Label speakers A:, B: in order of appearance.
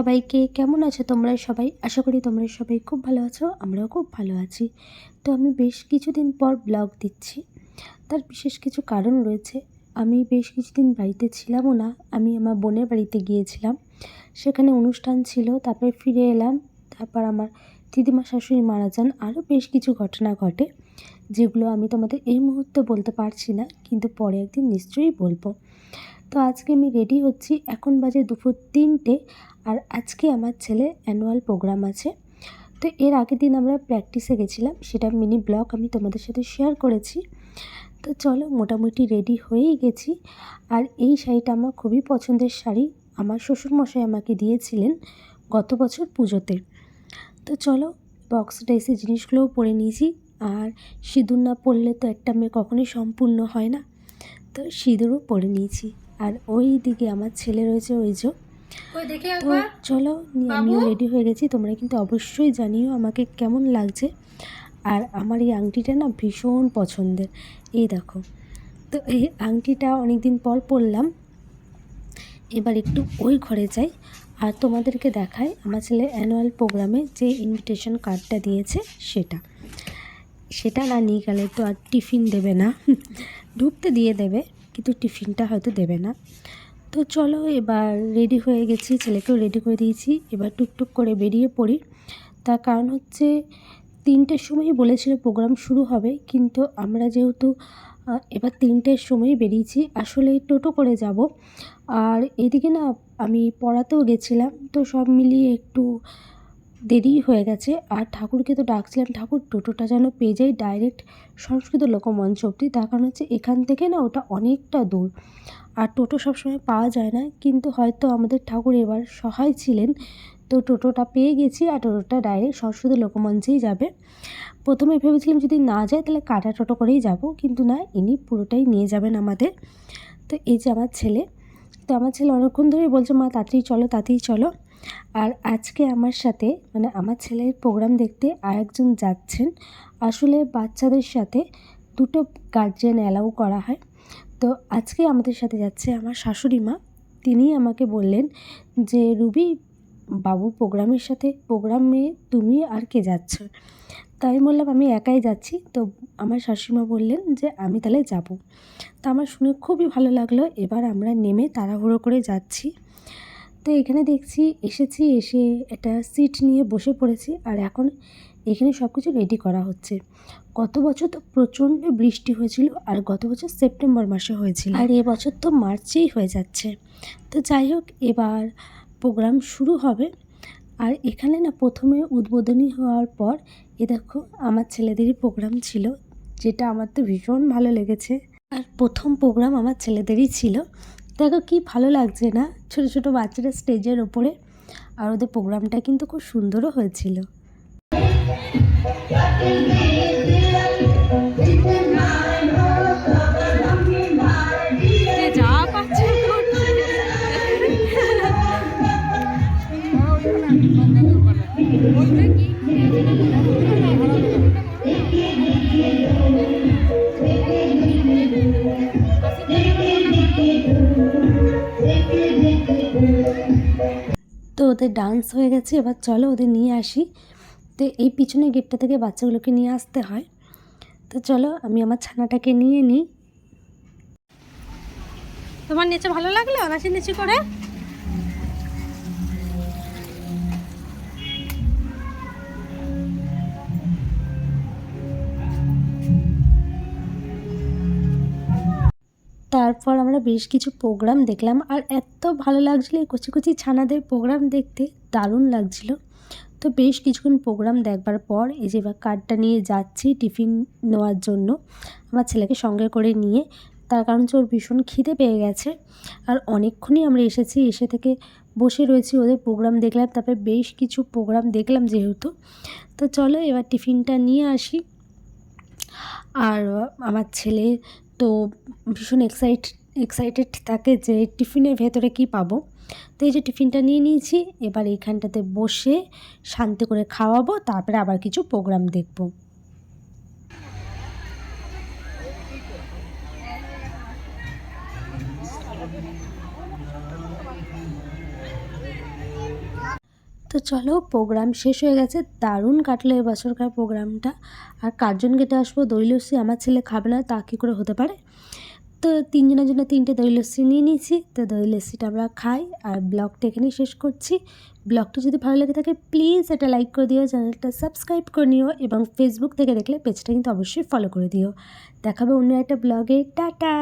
A: সবাইকে কেমন আছো তোমরা সবাই? আশা করি তোমরা সবাই খুব ভালো আছো, আমরাও খুব ভালো আছি। তো আমি বেশ কিছুদিন পর ব্লগ দিচ্ছি। তার বিশেষ কিছু কারণ রয়েছে। আমি বেশ কিছুদিন বাড়িতে ছিলামও না, আমি আমার বোনের বাড়িতে গিয়েছিলাম। সেখানে অনুষ্ঠান ছিল, তারপরে ফিরে এলাম। তারপর আমার দিদিমা, শাশুড়ি মারা যান। আরও বেশ কিছু ঘটনা ঘটে, যেগুলো আমি তোমাদের এই মুহূর্তে বলতে পারছি না, কিন্তু পরে একদিন নিশ্চয়ই বলব। তো আজকে আমি রেডি হচ্ছি। এখন বাজে দুপুর তিনটে আর আজকে আমার ছেলে অ্যানুয়াল প্রোগ্রাম আছে। তো এর আগের দিন আমরা প্র্যাকটিসে গেছিলাম। সেটা মিনি ব্লগ আমি তোমাদের সাথে শেয়ার করেছি। তো চলো মোটামুটি রেডি হয়েই গেছি। আর এই শাড়িটা আমার খুবই পছন্দের শাড়ি। আমার শ্বশুরমশাই আমাকে দিয়েছিলেন গত বছর পুজোতে। তো চলো বক্স ড্রেসের জিনিসগুলোও পরে নিয়েছি। আর সিঁদুর না পরলে তো একটা মেয়ে কখনোই সম্পূর্ণ হয় না। তো সিঁদুরও পরে নিয়েছি। আর ওই দিকে আমার ছেলে রয়েছে ওই যে। তো চলো আমিও রেডি হয়ে গেছি। তোমরা কিন্তু অবশ্যই জানিও আমাকে কেমন লাগছে। আর আমার এই আংটিটা না ভীষণ পছন্দের। এই দেখো। তো এই আংটিটা অনেক দিন পর পরলাম। এবার একটু ওই ঘরে যাই। আর তোমাদেরকে দেখায় আমার ছেলে অ্যানুয়াল প্রোগ্রামে যে ইনভিটেশন কার্ডটা দিয়েছে সেটা। সেটা না নিয়ে গেলে তো আর টিফিন দেবে না। ঢুকতে দিয়ে দেবে। কিন্তু টিফিনটা হয়তো দেবে না। তো চলো এবার রেডি হয়ে গেছি, ছেলেকেও রেডি করে দিয়েছি। এবার টুকটুক করে বেরিয়ে পড়ি। তার কারণ হচ্ছে তিনটের সময়ই বলেছিল প্রোগ্রাম শুরু হবে, কিন্তু আমরা যেহেতু এবার তিনটের সময় বেরিয়েছি, আসলে টোটো করে যাব। আর এদিকে না, আমি পড়াতেও গেছিলাম, তো সব মিলিয়ে একটু দেরি হয়ে গেছে আর ঠাকুরকে তো ডাকছিলাম। ঠাকুর টোটোটা যেন পেয়ে যাই ডাইরেক্ট সংস্কৃত লোকমঞ্চ অবধি তার কারণ হচ্ছে এখান থেকে না ওটা অনেকটা দূর। আর টোটো সবসময় পাওয়া যায় না। কিন্তু হয়তো আমাদের ঠাকুর এবার সহায় ছিলেন। তো টোটোটা পেয়ে গেছি আর টোটোটা ডাইরেক্ট সংস্কৃত লোকমঞ্চেই যাবে। প্রথমে ভেবেছিলাম যদি না যায় তাহলে কাটা টোটো করেই যাব। কিন্তু না, ইনি পুরোটাই নিয়ে যাবেন আমাদের। তো এই যে আমার ছেলে। তো আমার ছেলে অনেকক্ষণ ধরেই বলছে, মা, তাড়াতাড়ি চলো তাড়াতাড়ি চলো। আর আজকে আমার সাথে মানে আমার ছেলের প্রোগ্রাম দেখতে আরেকজন যাচ্ছেন। আসলে বাচ্চাদের সাথে দুটো গার্জেন অ্যালাউ করা হয়। তো আজকে আমাদের সাথে যাচ্ছে আমার শাশুড়ি মা। তিনি আমাকে বললেন যে, রুবি, বাবু প্রোগ্রামের সাথে প্রোগ্রামে তুমি আর কে যাচ্ছ? তাই বললাম, আমি একাই যাচ্ছি। তো আমার শাশুড়িমা বললেন যে, আমি তাহলে যাব। তো আমার শুনে খুবই ভালো লাগল। এবার আমরা নেমে তাড়াহুড়ো করে যাচ্ছি। তো এখানে দেখছি, এসেছি, এসে একটা সিট নিয়ে বসে পড়েছি আর এখন এখানে সব কিছু রেডি করা হচ্ছে। গত বছর তো প্রচণ্ড বৃষ্টি হয়েছিল আর গত বছর সেপ্টেম্বর মাসে হয়েছিল। আর এবছর তো মার্চেই হয়ে যাচ্ছে। তো যাই হোক, এবার প্রোগ্রাম শুরু হবে। আর এখানে না প্রথমে উদ্বোধনী হওয়ার পর, এ দেখো আমার ছেলেদেরই প্রোগ্রাম ছিল, যেটা আমার তো ভীষণ ভালো লেগেছে। আর প্রথম প্রোগ্রাম আমার ছেলেদেরই ছিল। দেখো কি ভালো লাগছে না? ছোট ছোট বাচ্চারা স্টেজের ওপরে আর ওদের প্রোগ্রামটা কিন্তু খুব সুন্দরও হয়েছিল।
B: যা
A: ওদের ডান্স হয়ে গেছে, এবার চলো ওদের নিয়ে আসি। তো এই পিছনে গেটটা থেকে বাচ্চাগুলোকে নিয়ে আসতে হয়। তো চলো আমি আমার ছানাটাকে নিয়ে নিই।
B: তোমার নিচে ভালো লাগল? নাচি নিচে করে?
A: তারপর আমরা বেশ কিছু প্রোগ্রাম দেখলাম আর এত ভালো লাগছিল এই কচি কচি ছানাদের প্রোগ্রাম দেখতে, দারুণ লাগছিল। তো বেশ কিছুক্ষণ প্রোগ্রাম দেখবার পর এই যে কার্ডটা নিয়ে যাচ্ছি টিফিন নেওয়ার জন্য আমার ছেলেকে সঙ্গে করে নিয়ে। তার কারণ হচ্ছে ওর ভীষণ খিদে পেয়ে গেছে আর অনেকক্ষণই আমরা এসেছি, এসে থেকে বসে রয়েছি ওদের প্রোগ্রাম দেখলাম, তারপরে বেশ কিছু প্রোগ্রাম দেখলাম যেহেতু। তো চলো এবার টিফিনটা নিয়ে আসি। আর আমার ছেলে তো ভীষণ এক্সাইট এক্সাইটেড থাকে যে টিফিনের ভেতরে কি পাবো। তো এই যে টিফিনটা নিয়ে নিয়েছি, এবার এইখানটাতে বসে শান্তি করে খাওয়াবো, তারপরে আবার কিছু প্রোগ্রাম দেখব। তো চলো প্রোগ্রাম শেষ হয়ে গেছে। দারুণ কাটলো এবছরকার প্রোগ্রামটা আর কার্জন গেটে আসব দই লস্যি আমার ছেলে খাবে না, তা কী করে হতে পারে? তো তিনজনের জন্য তিনটে দই লস্যি নিয়ে নিয়েছি। তো দই লস্যিটা আমরা খাই আর ব্লগটা এখানেই শেষ করছি। ব্লগটা যদি ভালো লেগে থাকে প্লিজ এটা লাইক করে দিও, চ্যানেলটা সাবস্ক্রাইব করে নিও এবং ফেসবুক থেকে দেখলে পেজটা কিন্তু অবশ্যই ফলো করে দিও। দেখাবে অন্য একটা ব্লগে টাটা!